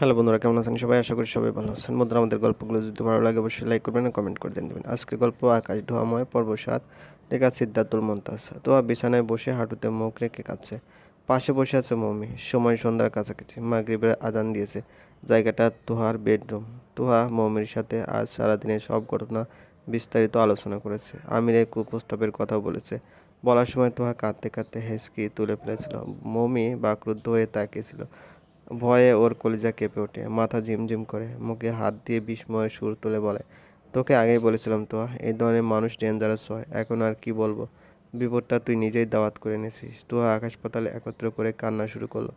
Hello বন্ধুরা, কেমন আছেন সবাই? আশা করি সবাই ভালো আছেন। বন্ধুরা, আমাদের গল্পগুলো যদি ভালো লাগে, অবশ্যই লাইক করবেন আর কমেন্ট করে দেবেন। আজকের গল্প আকাশ ধোয়াময় পর্ব সাত লেখা সিদ্ধার্থুল মন্তাজ। তো বিছানায় বসে হাঁটুতে মুখ রেখে কাঁদছে। পাশে বসে আছে মমি। সময় সন্ধ্যার কাছাকাছি। মাগরিবের আদান দিয়েছে। জায়গাটা তুহার বেডরুম। তোহা মমির সাথে আজ সারাদিনের সব ঘটনা বিস্তারিত আলোচনা করেছে। আমির এক কুপ্রস্তাবের কথাও বলেছে। বলার সময় তোহা কাঁদতে কাঁদতে হেসকি তুলে ফেলেছিল। মমি বাকরুদ্ধ হয়ে তাকিয়েছিল। ভয়ে ওর কলিজা কেঁপে ওঠে। মাথা ঝিমঝিম করে, মুখে হাত দিয়ে বিস্ময়ের সুর তুলে বলে, তোকে আগেই বলেছিলাম তো এই ধরনের মানুষ ডেঞ্জারাস হয়, এখন আর কি বলব? বিপদটা তুই নিজেই দাওয়াত করে নিয়েছিস তো আকাশ পাতালে একত্র করে কান্না শুরু করল।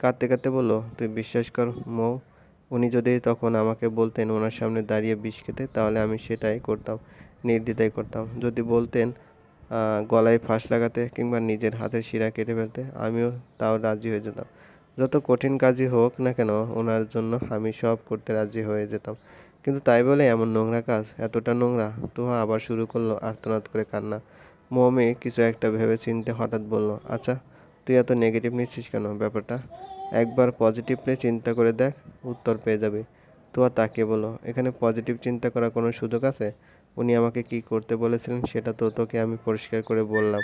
কাঁদতে কাঁদতে বলল, তুই বিশ্বাস কর মৌ, উনি যদি তখন আমাকে বলতেন ওনার সামনে দাঁড়িয়ে বিষ খেতে, তাহলে আমি সেটাই করতাম নির্দ্বিধাই করতাম। যদি বলতেন গলায় ফাঁস লাগাতে কিংবা নিজের হাতের শিরা কেটে ফেলতে, আমিও তাও রাজি হয়ে যেতাম। যত কঠিন কাজই হোক না কেন, ওনার জন্য আমি সব করতে রাজি হয়ে যেতাম। কিন্তু তাই বলে এমন নোংরা কাজ, এতটা নোংরা, তুহা আবার শুরু করল আর্তনাদ করে কান্না। মমি কিছু একটা ভেবে চিনতে হঠাৎ বলল আচ্ছা তুই এত নেগেটিভ নিচ্ছিস কেন ব্যাপারটা? একবার পজিটিভলি চিন্তা করে দেখ, উত্তর পেয়ে যাবি। তুয়া তাকে বলো এখানে পজিটিভ চিন্তা করার কোনো সুযোগ আছে? উনি আমাকে কি করতে বলেছিলেন সেটা তো তোকে আমি পরিষ্কার করে বললাম।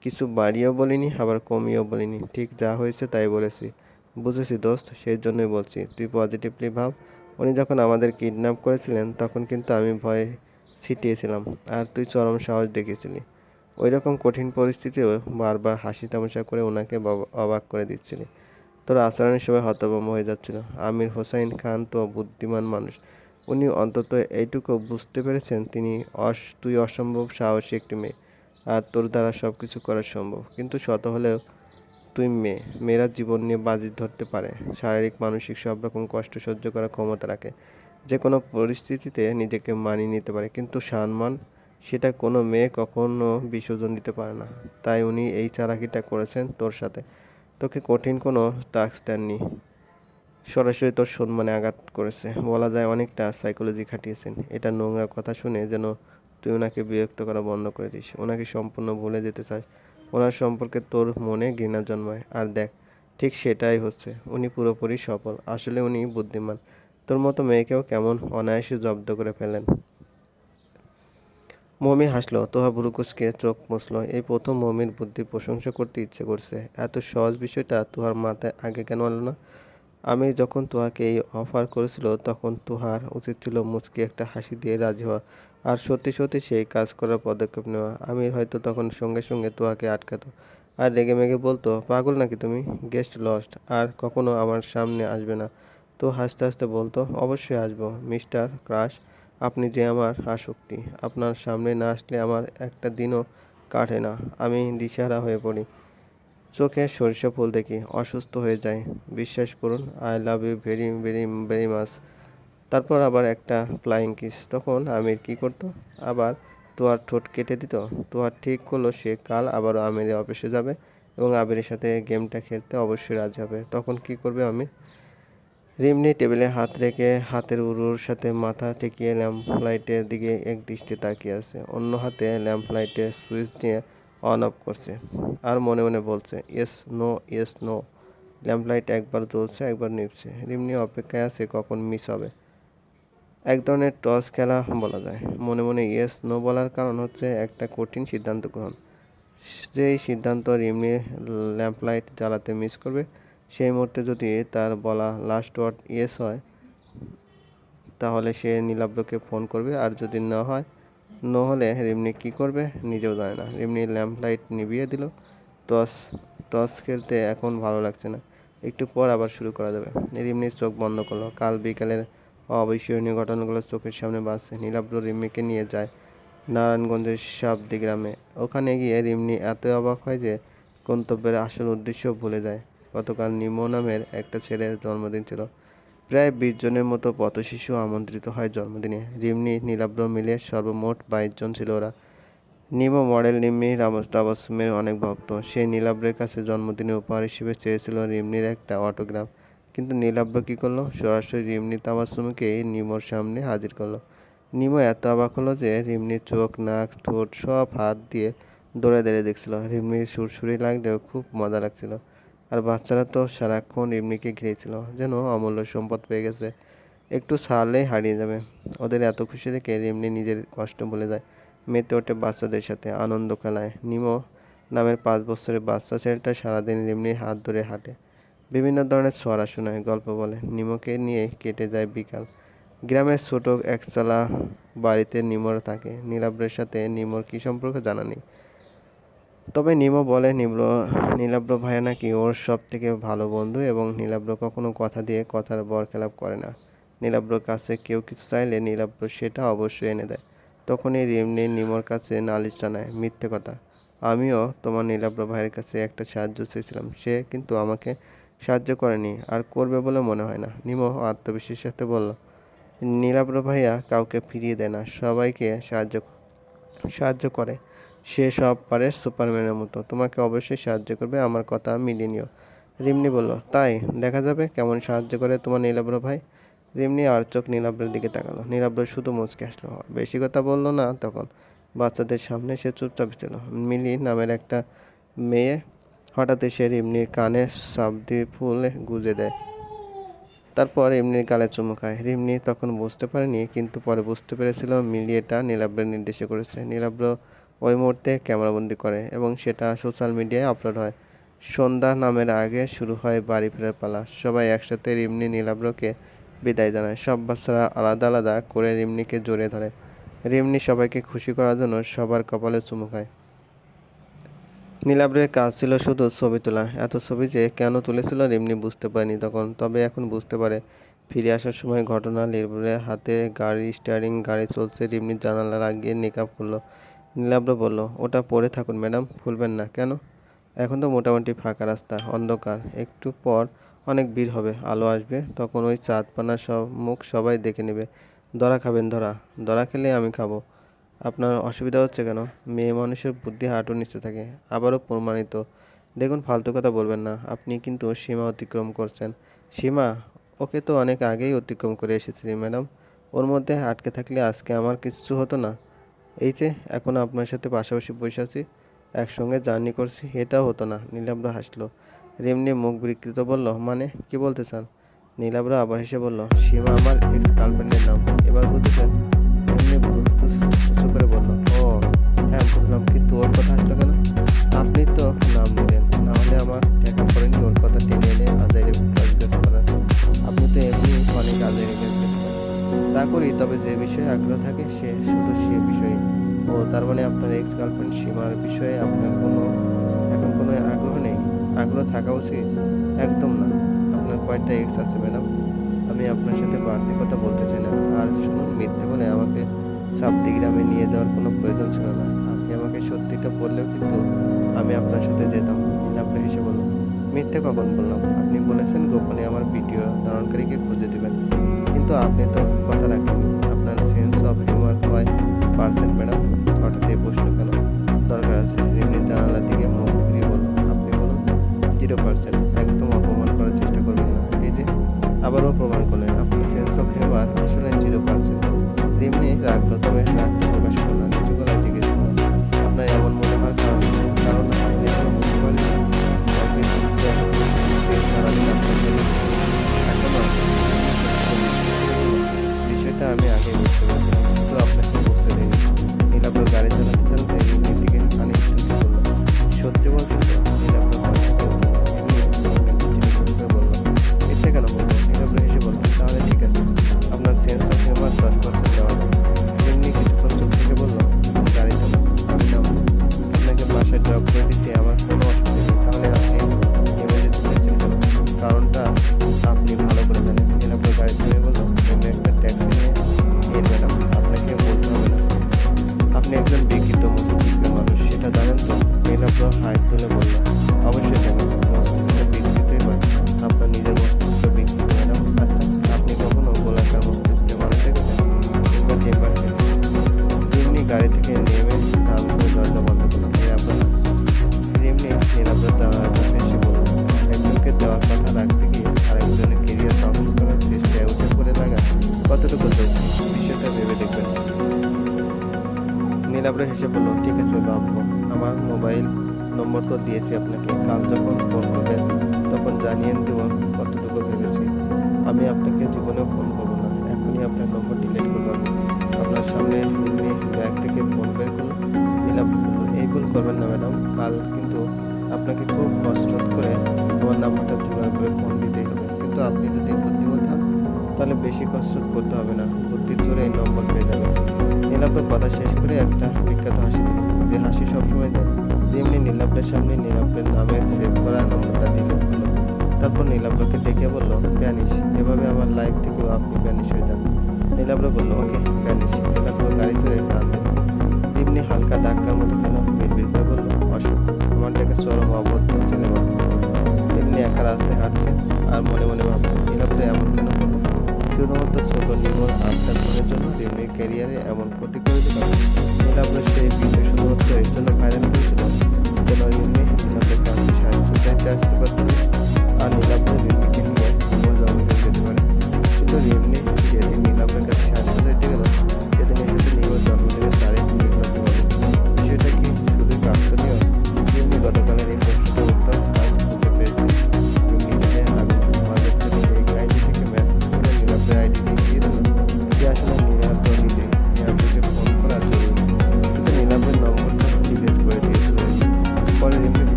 কিছু বাড়িয়েও বলিনি, আবার কমিয়েও বলিনি। ঠিক যা হয়েছে তাই বলেছি। বুঝেছি দোস্ত সেই জন্যই বলছি। তুই পজিটিভলি ভাব। উনি যখন আমাদের কিডন্যাপ করেছিলেন, তখন কিন্তু আমি ভয়ে ছিটিয়েছিলাম। আর তুই চরম সাহস দেখিয়েছিলি। ওই রকম কঠিন পরিস্থিতিও বারবার হাসি তামাশা করে ওনাকে অবাক করে দিচ্ছিলি। তোর আচরণের সবাই হতভম্ব হয়ে যাচ্ছিল। আমির হোসাইন খান তো বুদ্ধিমান মানুষ। উনি অন্তত এইটুকু বুঝতে পেরেছেন, তিনি অস, তুই অসম্ভব সাহসী একটি মেয়ে। আর তোর দ্বারা সব কিছু করা সম্ভব। কিন্তু শত হলেও তুই মেয়ে। মেয়েরা জীবন নিয়ে বাজি ধরতে পারে। শারীরিক, মানসিক সব রকম কষ্ট সহ্য করার ক্ষমতা রাখে। যে কোনো পরিস্থিতিতে নিজেকে মানিয়ে নিতে পারে। কিন্তু সম্মান সেটা কোনো মেয়ে কখনো বিসর্জন দিতে পারে না। তাই উনি এই চালাকিটা করেছেন তোর সাথে। তোকে কঠিন কোনো টাস্ক দেননি। সরাসরি তোর সম্মানে আঘাত করেছে। বলা যায় অনেকটা সাইকোলজি খাটিয়েছেন। এটা নোংরা কথা শুনে যেন তুই ওনাকে বিরক্ত করা বন্ধ করে দিস। ওনাকে সম্পূর্ণ ভুলে যেতে চাস। ওনার সম্পর্কে তোর মনে ঘৃণা জন্মায়। আর দেখ, ঠিক সেটাই হচ্ছে। উনি পুরোপুরি সফল। আসলে উনি বুদ্ধিমান। তোর মতো মেয়েকেও কেমন অনায়াসে জব্দ করে ফেলেন। মমি হাসলো। তোহা ভুরুকুচকে চোখ মুছলো। এই প্রথম মমির বুদ্ধির প্রশংসা করতে ইচ্ছে করছে। এত সহজ বিষয়টা তোহার মাথায় আগে কেন আলো না? আমি যখন তোহাকে এই অফার করেছিল, তখন তোহার উচিত ছিল মুচকি একটা হাসি দিয়ে রাজি হওয়া। আর সত্যি সত্যি সেই কাজ করার পদক্ষেপ নেওয়া। আমি হয়তো তখন সঙ্গে সঙ্গে তুহাকে আটকাতো। আর রেগে মেগে বলতো, পাগল নাকি তুমি? গেস্ট লস্ট আর কখনো আমার সামনে আসবে না। তো হাসতে হাসতে বলতো, অবশ্যই আসব, মিস্টার ক্রাশ। আপনি যে আমার আসক্তি, আপনার সামনে না আসলে আমার একটা দিনও কাটে না। আমি দিশাহারা হয়ে পড়ি। চোখে সরিষা ফুল দেখি, অসুস্থ হয়ে যায় বিশ্বাস করুন I love you very very very much তারপর আবার একটা ফ্লাইং কিস তখন আমির কি করতো? আবার তোয়ার ঠোঁট কেটে দিত। তোয়ার ঠিক করল সে, কাল আবারও আমিরের অফিসে যাবে এবং আমিরের সাথে গেমটা খেলতে অবশ্যই রাজি হবে। তখন কি করবে আমির? রিমনি টেবিলে হাত রেখে হাতের উরুর সাথে মাথা ঠেকিয়ে ল্যাম্প লাইটের দিকে এক দৃষ্টি তাকিয়ে আছে। অন্য হাতে ল্যাম্প লাইটের সুইচ নিয়ে অন অফ করছে আর মনে মনে বলছে yes no yes no lamp light একবার জ্বলছে, একবার নিভছে। রিমনি অপেক্ষায় আছে কখন মিস হবে। এক ধরনের টস খেলা বলা যায়। মনে মনে ইয়েস নো বলার কারণ হচ্ছে একটা কঠিন সিদ্ধান্ত গ্রহণ। যেই সিদ্ধান্ত রিমনি ল্যাম্প লাইট জ্বালাতে মিস করবে, সেই মুহূর্তে যদি তার বলা লাস্ট ওয়ার্ড ইয়েস হয়, তাহলে সে নীলাব্রকে ফোন করবে। আর যদি না হয় ন হলে রিমনি কী করবে নিজেও জানে না। রিমনি ল্যাম্প লাইট নিভিয়ে দিল। টস টস খেলতে এখন ভালো লাগছে না। একটু পর আবার শুরু করা যাবে। রিমনির চোখ বন্ধ করল। কাল বিকালের অবিস্মরণীয় ঘটনাগুলো চোখের সামনে বাসে নীলাব্র রিমিকে নিয়ে যায় নারায়ণগঞ্জের সাবদি গ্রামে। ওখানে গিয়ে রিমনি এত অবাক হয় যে গন্তব্যের আসল উদ্দেশ্য ভুলে যায়। গতকাল নিমো নামের একটা ছেলের জন্মদিন ছিল। প্রায় বিশ জনের মতো পথশিশু আমন্ত্রিত হয় জন্মদিনে। রিমনি নীলাব্র মিলে সর্বমোট বাইশ জন ছিল ওরা। নিমো মডেল নিম্নি তাবাসুমের অনেক ভক্ত। সে নীলাব্রের কাছে জন্মদিনে উপহার হিসেবে চেয়েছিল রিমনির একটা অটোগ্রাফ। কিন্তু নীলাব্র কী করল? সরাসরি রিমনি তাবাসুমকে নিমোর সামনে হাজির করল। নিমো এত অবাক হলো যে রিমনির চোখ, নাক, ঠোঁট সব হাত দিয়ে দৌড়ে দৌড়ে দেখছিল। রিমনির সুরসুরি লাগলেও খুব মজা লাগছিল। আর বাচ্চারা তো সারাক্ষণ রিমনিকে ঘিরেছিল, যেন অমূল্য সম্পদ পেয়ে গেছে। একটু ছাড়লেই হারিয়ে যাবে। ওদের এত খুশি দেখে রিমনি নিজের কষ্ট ভুলে যায়। মেতে ওঠে বাচ্চাদের সাথে আনন্দ খেলায়। নিমো নামের পাঁচ বছরের বাচ্চা ছেলেটা সারাদিন রিমনির হাত ধরে হাঁটে। বিভিন্ন ধরনের ছড়া শোনায় গল্প বলে। নিমকে নিয়ে কেটে যায় বিকাল। গ্রামের ছোট একচালা বাড়িতে নিমোর থাকে। নীলাব্রের সাথে নিমর কী সম্পর্ক জানা নেই। তবে নিমো বলে নীল নীলাব্র ভাইয়া নাকি ওর সব থেকে ভালো বন্ধু এবং নীলাব্র কখনো কথা দিয়ে কথার বরখেলাপ করে না। নীলাব্রর কাছে কেউ কিছু চাইলে নীলাব্র সেটা অবশ্যই এনে দেয়। তখনই রিমনি নিমোর কাছে নালিশ জানায়, মিথ্যে কথা। আমিও তোমার নীলাব্র ভাইয়ের কাছে একটা সাহায্য চেয়েছিলাম। সে কিন্তু আমাকে সাহায্য করেনি। আর করবে বলে মনে হয় না। নিমো আত্মবিশ্বাসের সাথে বলল নীলাব্র ভাইয়া কাউকে ফিরিয়ে দেয় না। সবাইকে সাহায্য সাহায্য করে। সে সব পারে সুপারম্যানের মতো। তোমাকে অবশ্যই সাহায্য করবে। আমার কথা মিলিয়ে নিও। রিমনি বলল, তাই? দেখা যাবে কেমন সাহায্য করে তোমার নীলাব্র ভাই? রিমনি আর চোখ নীলাব্রের দিকে তাকালো। নীলাব্র শুধু মুচকে আসলো বেশি কথা বলল না তখন। বাচ্চাদের সামনে সে চুপচাপ ছিল। মিলি নামের একটা মেয়ে হঠাৎ এসে রিমনির কানে সাবদি ফুল গুজে দেয়। তারপর এমনির গালে চুমু খায়। রিমনি তখন বুঝতে পারেনি, কিন্তু পরে বুঝতে পেরেছিল মিলি এটা নীলাব্রের নির্দেশে করেছে। নীলাব্র ওই মুহূর্তে ক্যামেরাবন্দি করে এবং সেটা সোশ্যাল মিডিয়ায় আপলোড হয়। সন্ধ্যা নামের আগে শুরু হয় বাড়ি ফেরার পালা। সবাই একসাথে রিমনি, নীলাব্রকে বিদায় জানায়। সব বাচ্চারা আলাদা আলাদা করে রিমনিকে জড়িয়ে ধরে। রিমনি সবাইকে খুশি করার জন্য সবার কপালে চুমু খায়। নীলাব্রের কাজ ছিল শুধু ছবি তোলা। এত ছবি যে কেন তুলেছিল রিমনি বুঝতে পারেনি তখন, তবে এখন বুঝতে পারে। ফিরে আসার সময় ঘটনা নীলাব্রের হাতে গাড়ি স্টিয়ারিং গাড়ি চলছে, রিমনি জানালা লাগিয়ে নিকাপ করল। নীলাব্র বলল, ওটা পরে থাকুন ম্যাডাম খুলবেন না। কেন? এখন তো মোটামুটি ফাঁকা রাস্তা, অন্ধকার। একটু পর অনেক ভিড় হবে, আলো আসবে, তখন ওই চাঁদপানা সব মুখ সবাই দেখে নেবে। ধরা খাবেন ধরা ধরা খেলে আমি খাব। আপনার অসুবিধা হচ্ছে কেন? মেয়ে মানুষের বুদ্ধি হাঁটুর নিচে থাকে, আবারও প্রমাণিত। দেখুন, ফালতু কথা বলবেন না, আপনি কিন্তু সীমা অতিক্রম করছেন। সীমা, ওকে তো অনেক আগেই অতিক্রম করে এসেছি ম্যাডাম। ওর মধ্যে আটকে থাকলে আজকে আমার কিছু হতো না। এই যে, এখন আপনার সাথে পাশাপাশি বসে আছি, একসঙ্গে জার্নি করছি, এটাও হতো না। নীলাব্র হাসলো। রেমনি মুখ বিকৃত বলল মানে? কি বলতে চান? নীলাব্র আবার হেসে বলল, সীমা আমার এক্স গার্লফ্রেন্ডের নাম। এবার বুঝেছেন? এমনি ও বুঝলাম কিন্তু ওর কথা আসলো কেন? আপনি তো নাম নিলেন নাহলে আমার দেখা পড়েনি ওর কথা টেনে এনে আজাইরে জিজ্ঞেস করার। আপনি তো এমনি অনেক আজাইরে জিজ্ঞেস তা করি তবে যে বিষয়ে আগ্রহ থাকে, সে শুধু সে বিষয়ে। ও, তার মানে আপনার এক্স গার্লফ্রেন্ড সীমার বিষয়ে আপনার কোনো, এখন কোনো আগ্রহ নেই? আগ্রহ থাকা উচিত? একদম না। আপনার কয়েকটা এক্স আছে, ম্যাডাম। আমি আপনার সাথে বাড়তি কথা বলতে চাই না। আর শুনুন, মিথ্যে বলে আমাকে সাবদি গ্রামে নিয়ে যাওয়ার কোনো প্রয়োজন ছিল না। সত্যিটা বললেও কিন্তু আমি আপনার সাথে যেতাম। কিন্তু আপনি হেসে বলুন মিথ্যে কখন বললাম? আপনি বলেছেন গোপনে আমার ভিডিও ধারণকারীকে খুঁজে দেবেন। কিন্তু আপনি তো কথা রাখেননি। আপনার সেন্স অফ হিউমার কয় পার্সেন্ট ম্যাডাম। হঠাৎ এই প্রশ্ন কেন? দরকার আছে। রিমনি জানালার দিকে মুখ ঘুরিয়ে বলল আপনি বলুন জিরো পার্সেন্ট একদম অপমান করার চেষ্টা করবেন না। এই যে, আবারও প্রমাণ করলেন, আপনার সেন্স অফ হিউমার আসলে জিরো পার্সেন্ট রিমনি রাখল তবে রাগটা জানিয়ে দেব কতটুকু ভেবেছি, আমি আপনাকে জীবনে ফোন করব না। এখনই আপনার নম্বর ডিলিট করব আপনার সামনে এমনি ব্যাগ থেকে ফোন বের করল নিলাম এই ভুল করবেন না ম্যাডাম কাল কিন্তু আপনাকে খুব কষ্ট করে আমার নাম্বারটা জোগাড় করে ফোন দিতেই হবে। কিন্তু আপনি যদি বুদ্ধিমত হন তাহলে বেশি কষ্ট করতে হবে না। বুদ্ধির জোরে এই নম্বর পেয়ে যাবেন। নীলাব্র কথা শেষ করে একটা বিখ্যাত হাসি দিল যে হাসি সবসময় দেয়, তেমনি নীলাব্রের সামনে নীলাব্রের নামের সেভ করা নম্বরটা করল তারপর নীলাব্রকে ডেকে বলল ব্যানিশ এভাবে আমার লাইফ থেকেও আপনি ব্যানিশ হয়ে যান। নীলাব্র বলল, ওকে ব্যানিশ নীলাব্র গাড়ি ধরে টান দিল। তেমনি হালকা ধাক্কার মতো খেল বিড়বিড় করে বলল, অশোক, আমার দেখে চরম অবদ্ধ মানুষ তেমনি একা রাস্তায় হাঁটছে আর মনে মনে ভাবছে নীলাব্র এমন কেন করল? শুধুমাত্র ছোট নির্মল আত্মার জন্য রিমনির ক্যারিয়ারে এমন ক্ষতি করে দিল নীলাব্র সেই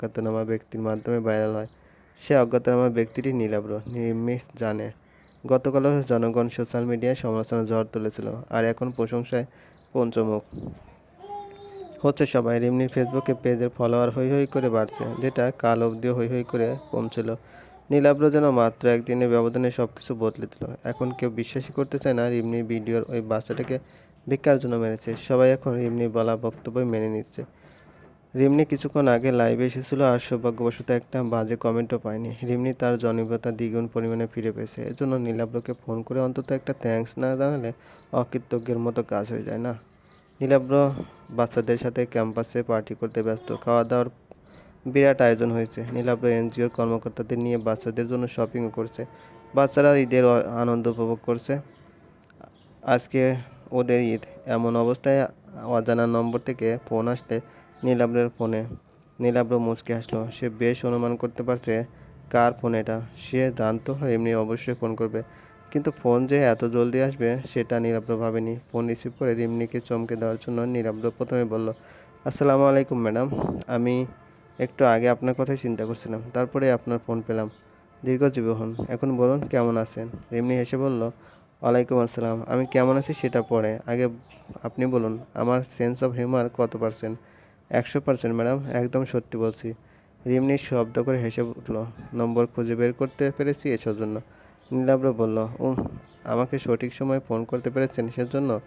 অজ্ঞাতনামা ব্যক্তির মাধ্যমে ভাইরাল হয়। সে অজ্ঞাতনামা ব্যক্তিটি নীলাব্র নির্মি জানে। গতকালও জনগণ সোশ্যাল মিডিয়ায় সমালোচনা ঝড় তুলেছিল, আর এখন প্রশংসায় পঞ্চমুখ। হচ্ছে সবাই, রিমনির ফেসবুকে পেজের ফলোয়ার হই হই করে বাড়ছে, যেটা কাল অবধিও হই হই করে কমছিল। নীলাব্র যেন মাত্র একদিনের ব্যবধানে সব কিছু বদলে দিল। এখন কেউ বিশ্বাসই করতে চায় না রিমনি ভিডিওর ওই বাচ্চাটাকে ভিক্ষার জন্য মেরেছে। সবাই এখন রিমনির বলা বক্তব্য মেনে নিচ্ছে। রিমনি কিছুক্ষণ আগে লাইভে এসেছিল আর সৌভাগ্যবশত একটা বাজে কমেন্টও পায়নি। রিমনি তার জনপ্রিয়তা দ্বিগুণ পরিমাণে ফিরে পেয়েছে। এজন্য নীলাব্রকে ফোন করে অন্তত একটা থ্যাঙ্কস না জানালে অকৃতজ্ঞের মতো কাজ হয়ে যায় না। নীলাব্র বাচ্চাদের সাথে ক্যাম্পাসে পার্টি করতে ব্যস্ত। খাওয়া দাওয়ার বিরাট আয়োজন হয়েছে। নীলাব্র এনজিওর কর্মকর্তাদের নিয়ে বাচ্চাদের জন্য শপিংও করছে। বাচ্চারা ঈদের আনন্দ উপভোগ করছে। আজকে ওদের ঈদ। এমন অবস্থায় অজানা নম্বর থেকে ফোন আসলে নীলাব্রের ফোনে। নীলাব্র মুচকে হাসলো। সে বেশ অনুমান করতে পারছে কার ফোন এটা। সে জানতো এমনি অবশ্যই ফোন করবে। কিন্তু ফোন যে এত জলদি আসবে সেটা নীলাব্র ভাবেনি। ফোন রিসিভ করে রিমনিকে চমকে দেওয়ার জন্য নীলাব্র প্রথমে বলল, আসসালামু আলাইকুম, ম্যাডাম। আমি একটু আগে আপনার কথাই চিন্তা করছিলাম। তারপরে আপনার ফোন পেলাম। দীর্ঘজীবী হন এখন বলুন কেমন আছেন? রিমনি হেসে বলল, ওয়ালাইকুম আসসালাম। আমি কেমন আছি সেটা পরে। আগে আপনি বলুন, আমার সেন্স অফ হিউমার কত পার্সেন্ট একশো পার্সেন্ট ম্যাডাম একদম সত্যি বলছি। রিমনি শব্দ করে হেসে উঠল। নম্বর খুঁজে বের করতে পেরেছি এসব জন্য। নীলাব্র বলল, উম, আমাকে সঠিক সময় ফোন করতে পেরেছেন সেজন্য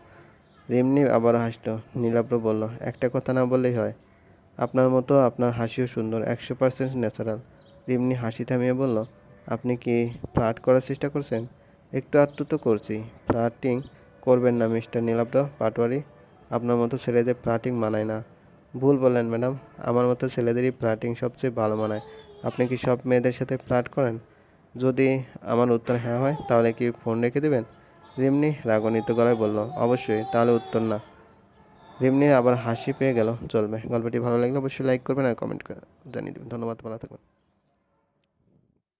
রিমনি আবার হাসলো। নীলাব্র বলল, একটা কথা না বললেই হয়। আপনার মতো আপনার হাসিও সুন্দর, একশো পার্সেন্ট ন্যাচারাল রিমনি হাসি থামিয়ে বলল, আপনি কি ফ্লার্ট করার চেষ্টা করছেন? একটু আধটু তো করছি। ফ্লার্টিং করবেন না মিস্টার নীলাব্র পাটোয়ারি। আপনার মতো ছেলেদের ফ্লার্টিং মানায় না। ভুল বললেন ম্যাডাম। আমার মতো ছেলেদেরই ফ্লার্টিং সবচেয়ে ভালো মানায়। আপনি কি সব মেয়েদের সাথে ফ্লার্ট করেন? যদি আমার উত্তর হ্যাঁ হয়, তাহলে কি ফোন রেখে দেবেন? রিমনি রাগণিত গলায় বলল, অবশ্যই, তাহলে উত্তর না। রিমনি আবার হাসি পেয়ে গেল, চলবে। গল্পটি ভালো লাগলে অবশ্যই লাইক করবেন আর কমেন্ট করে জানিয়ে দেবেন। ধন্যবাদ, ভালো থাকবেন।